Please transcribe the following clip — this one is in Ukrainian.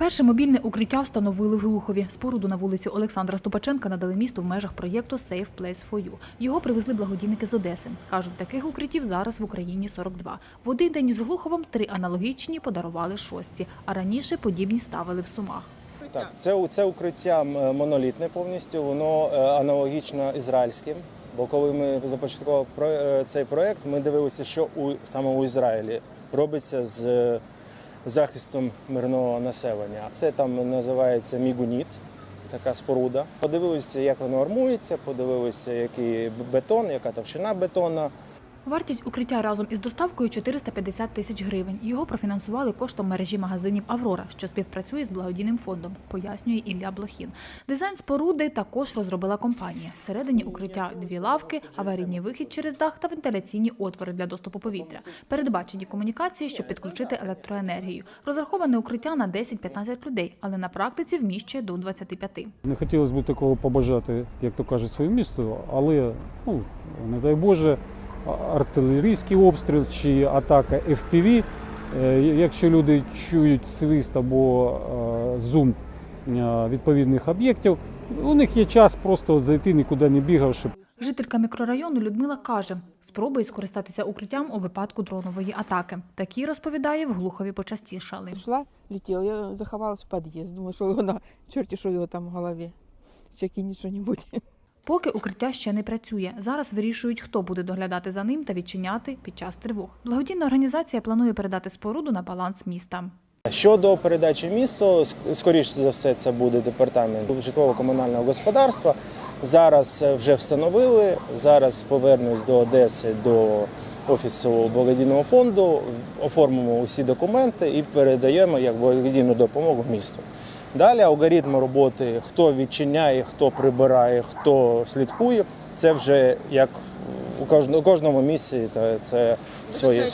Перше мобільне укриття встановили в Глухові. Споруду на вулиці Олександра Ступаченка надали місту в межах проєкту Safe Place for You. Його привезли благодійники з Одеси. Кажуть, таких укриттів зараз в Україні 42. В один день з Глуховом три аналогічні подарували шостці, а раніше подібні ставили в Сумах. Так, це, це укриття монолітне повністю, воно е, аналогічно ізраїльським. Бо коли ми започаткували е, цей проект, ми дивилися, що у саме у Ізраїлі робиться з е, захистом мирного населення. Це там називається мігуніт, така споруда. Подивилися, як воно армується, подивилися, який бетон, яка товщина бетона. Вартість укриття разом із доставкою 450 тисяч гривень. Його профінансували коштом мережі магазинів Аврора, що співпрацює з благодійним фондом, пояснює Ілля Блохін. Дизайн споруди також розробила компанія. Всередині укриття дві лавки, аварійний вихід через дах та вентиляційні отвори для доступу повітря. Передбачені комунікації, щоб підключити електроенергію. Розраховане укриття на 10-15 людей, але на практиці вміщує до 25. Не хотілося б такого побажати, як то кажуть, своєму місту, але ну, не дай Боже, артилерійський обстріл чи атака FPV, е, якщо люди чують свист або е, зум е, відповідних об'єктів, у них є час просто зайти, нікуди не бігавши. Жителька мікрорайону Людмила каже, спробує скористатися укриттям у випадку дронової атаки. Такі розповідає в Глухові почастішали. Шла, летела, я заховалась в подъезд. Думаю, что вона, черти, що його там в голові. Нічого не буде. Поки укриття ще не працює. Зараз вирішують, хто буде доглядати за ним та відчиняти під час тривог. Благодійна організація планує передати споруду на баланс міста. Щодо передачі місту, ск- скоріше за все, це буде департамент житлово-комунального господарства. Зараз е, вже встановили. Зараз повернусь до Одеси до офісу благодійного фонду, оформимо усі документи і передаємо як благодійну допомогу місту. Далі алгоритм роботи, хто відчиняє, хто прибирає, хто слідкує. Це вже як у кожному, місці це своє